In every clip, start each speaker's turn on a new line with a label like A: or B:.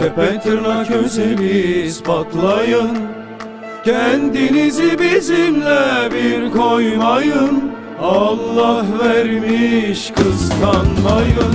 A: Tepe tırnak özeli ispatlayın Kendinizi bizimle bir koymayın. Allah vermiş kıskanmayın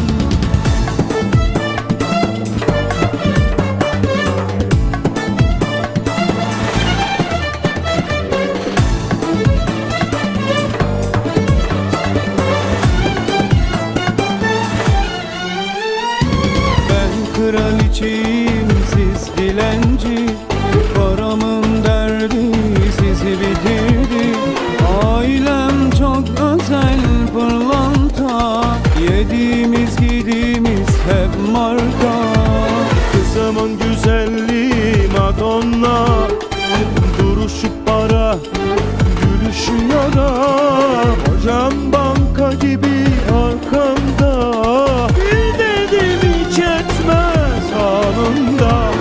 B: Gülüşü yara Hocam banka gibi arkamda Bir dedim hiç etmez anında.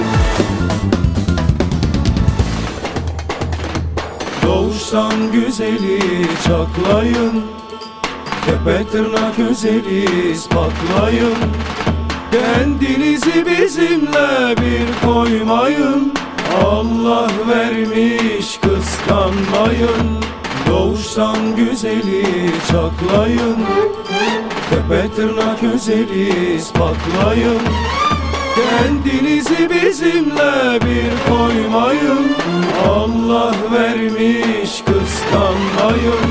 A: Doğuştan güzeli çaklayın Tepe tırnak özeli ispatlayın. Kendinizi bizimle bir koymayın Allah vermiş kıskanmayın. Doğuştan güzeli çaklayın. Tepe tırnak özeli ispatlayın Kendinizi bizimle bir koymayın. Allah vermiş kıskanmayın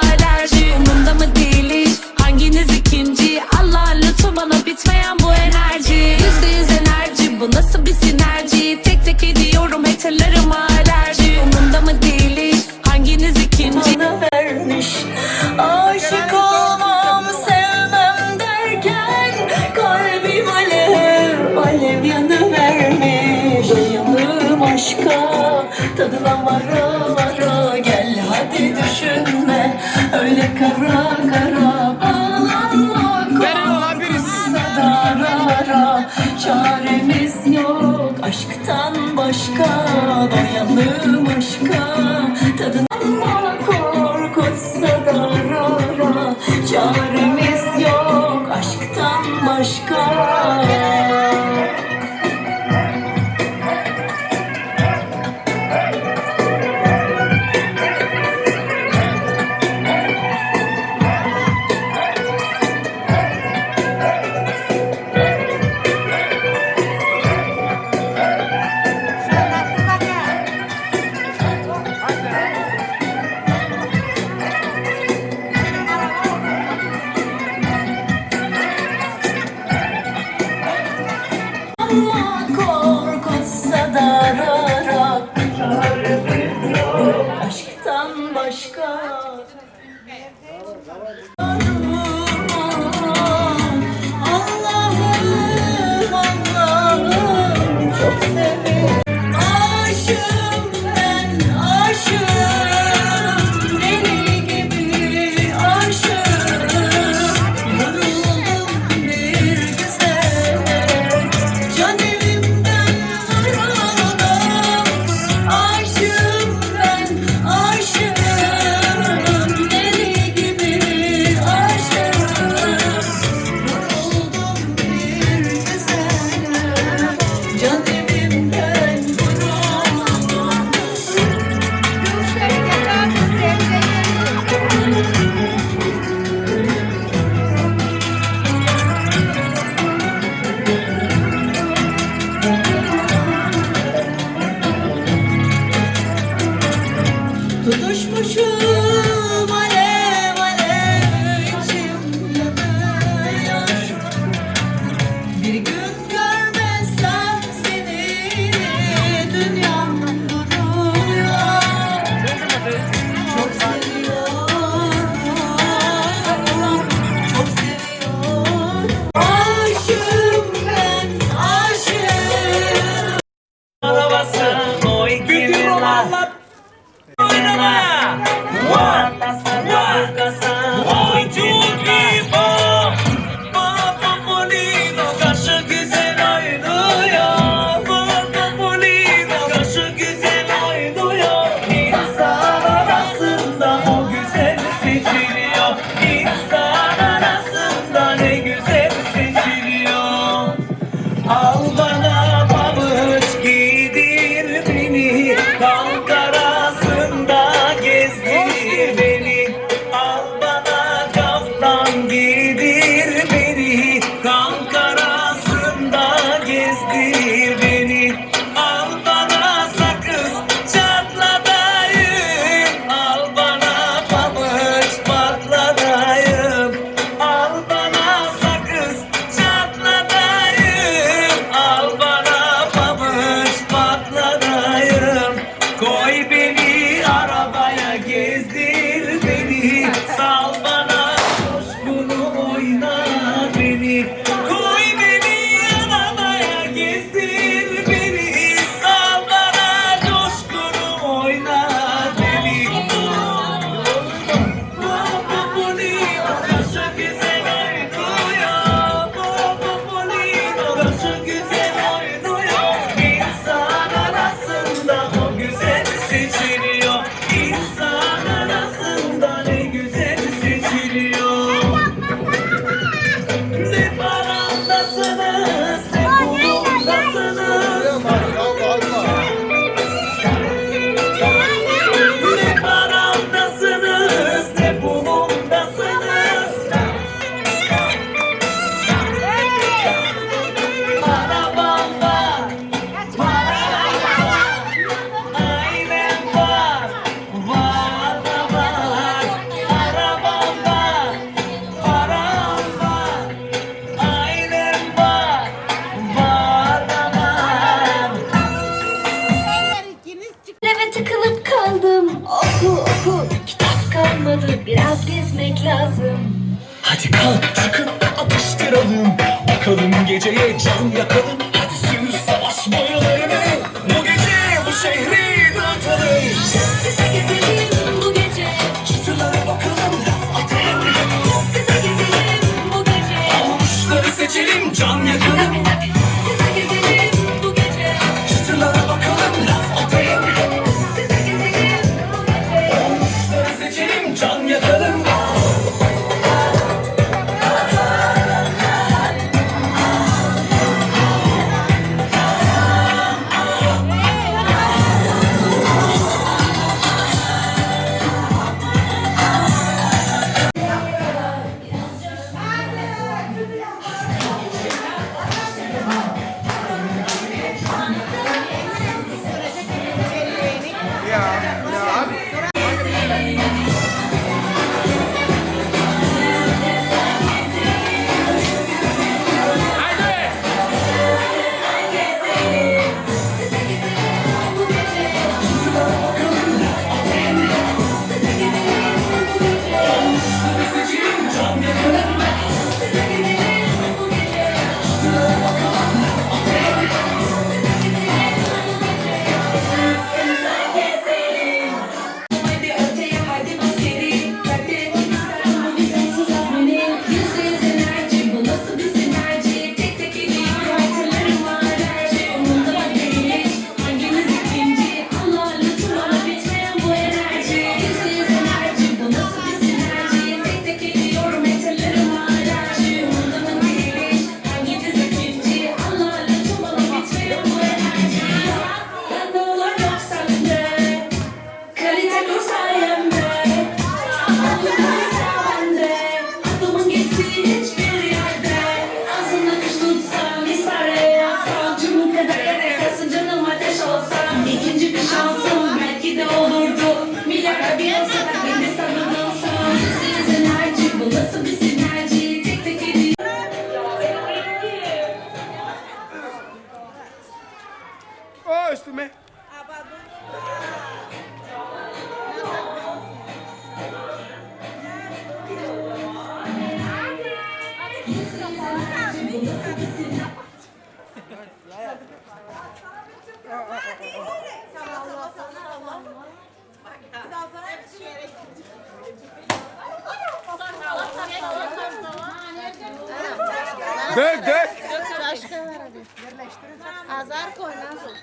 C: nasıl bir sinerji? Tek tek ediyorum haterlarıma alerji. Umumda mı değil hiç hanginiz ikinci
D: bana vermiş? Aşık olmam sevmem derken Kalbim alev alev yanıvermiş Dayanım aşka tadına vara vara. Gel hadi düşünme. Öyle kara kara Çaremiz yok. Aşktan başka Doyalım aşka. Tadına
E: Bakalım geceye can yakalım Hadi sür savaş boyalarını. Bu gece bu şehri
A: Dök dök.
F: Azar koy nasıl?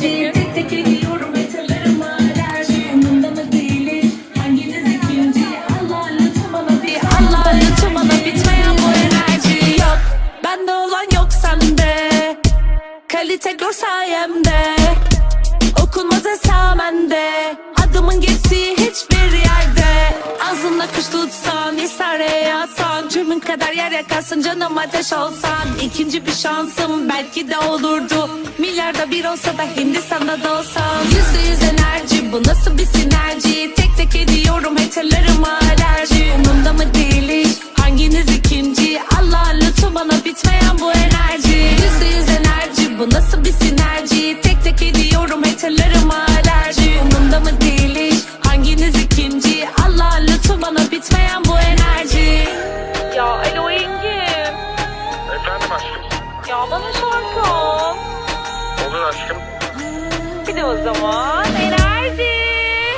C: Alerji tek tek Kalite gör sayemde. Okunmaz esamende Adımın geçtiği hiçbir yerde. Ağzımda kuş tutsan İsare yatsan Cümün kadar yer yakarsın canım ateş olsan. İkinci bir şansım belki de olurdu. Milyarda bir olsa da Hindistan'da da olsam Yüzde yüz enerji bu nasıl bir sinerji? Tek tek ediyorum hatırlarım alerji. Umurumda mı değil hanginiz ikinci? Allah lütfen bana bitmeyen bu enerji. Yüzde yüz enerji bu nasıl bir sinerji Tek tek ediyorum hatırlarım alerji Umurumda mı değil hanginiz ikinci Allah lütfen bana bitmeyen bu enerji
G: Ya alo Engin.
H: Efendim aşkım.
G: Ya bana şarkı.
H: Olur aşkım.
G: Bir de o zaman enerji.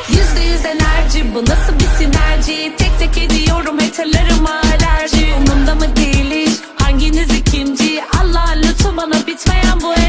C: Yüzde yüz enerji bu nasıl bir sinerji Tek tek ediyorum hatırlarım alerji Umurumda mı değil hanginiz ikinci? Allah lütfen bana bitmeyen bu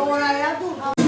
I: Mau lari.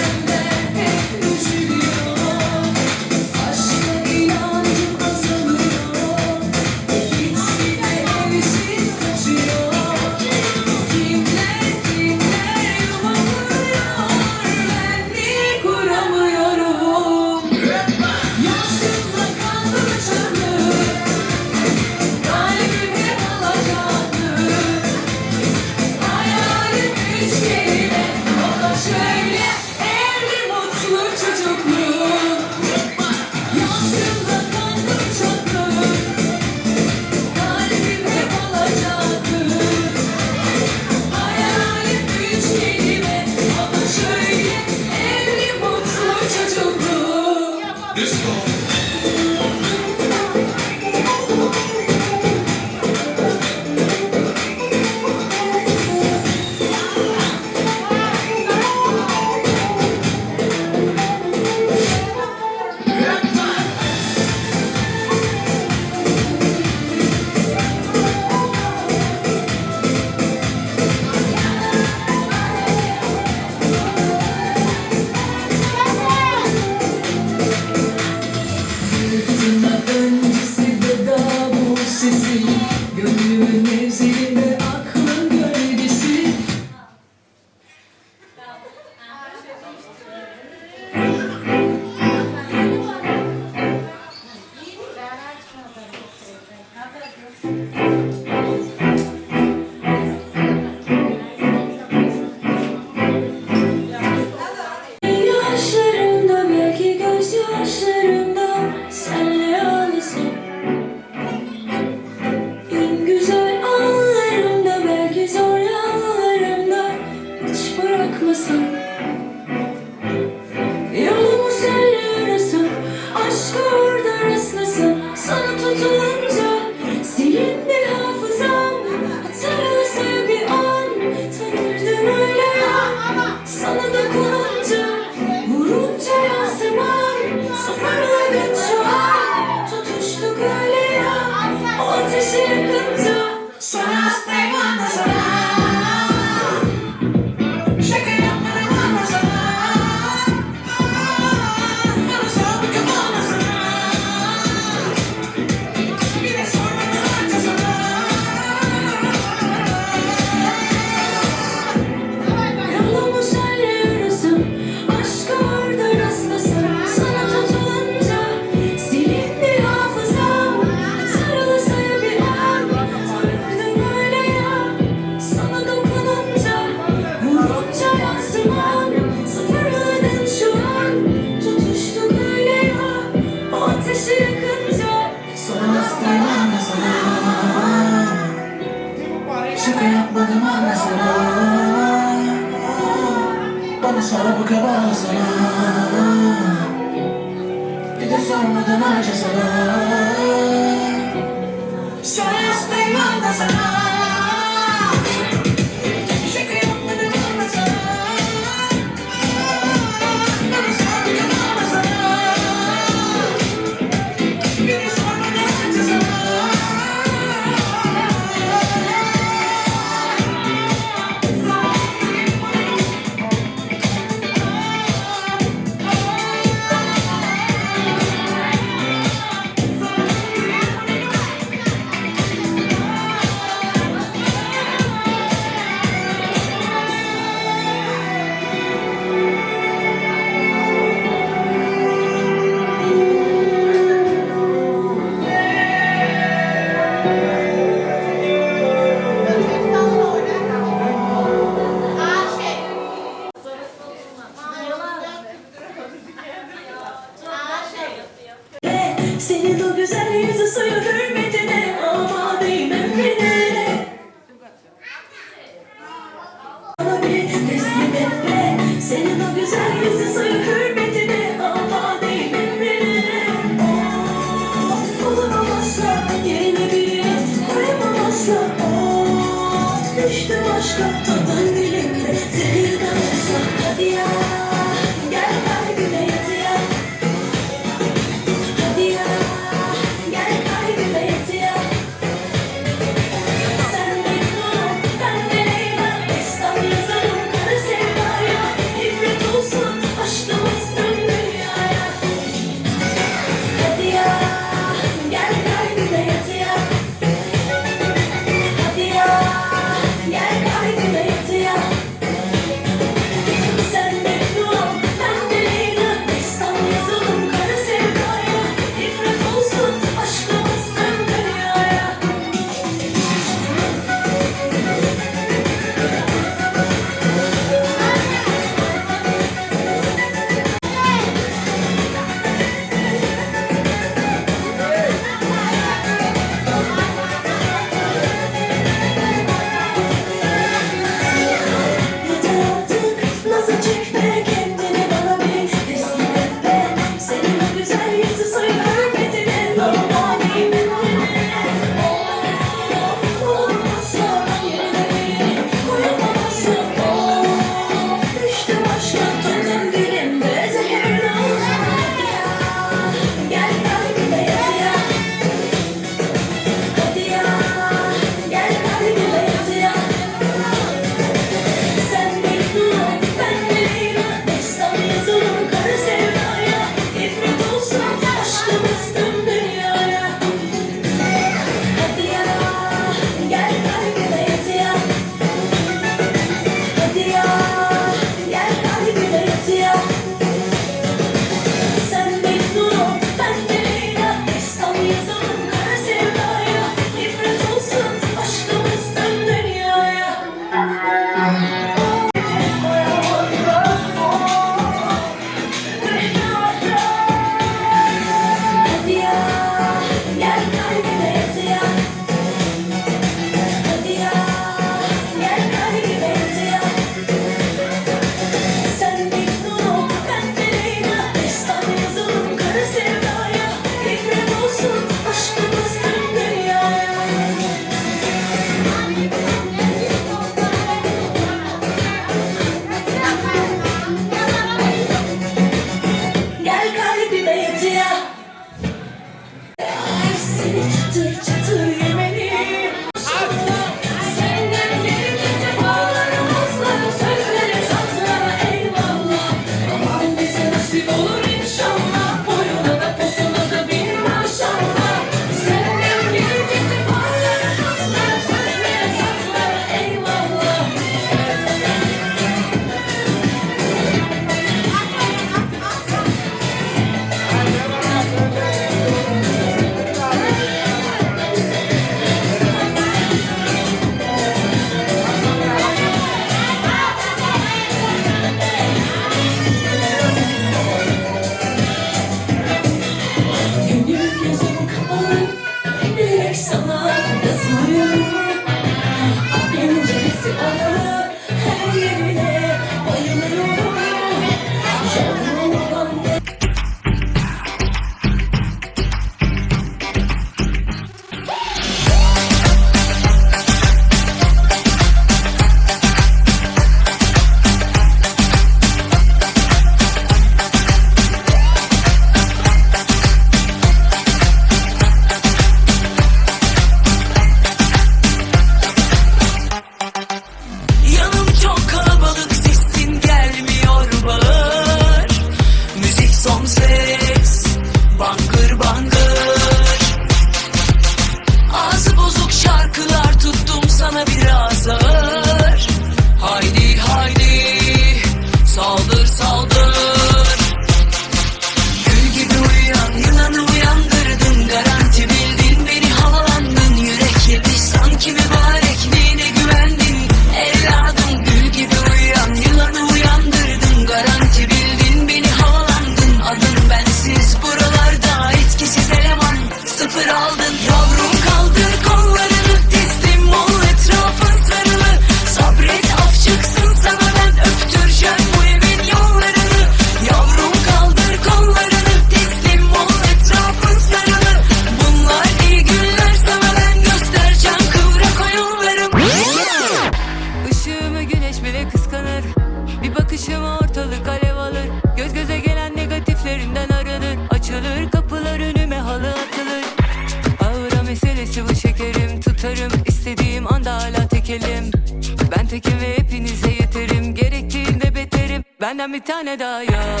I: Tane daha yok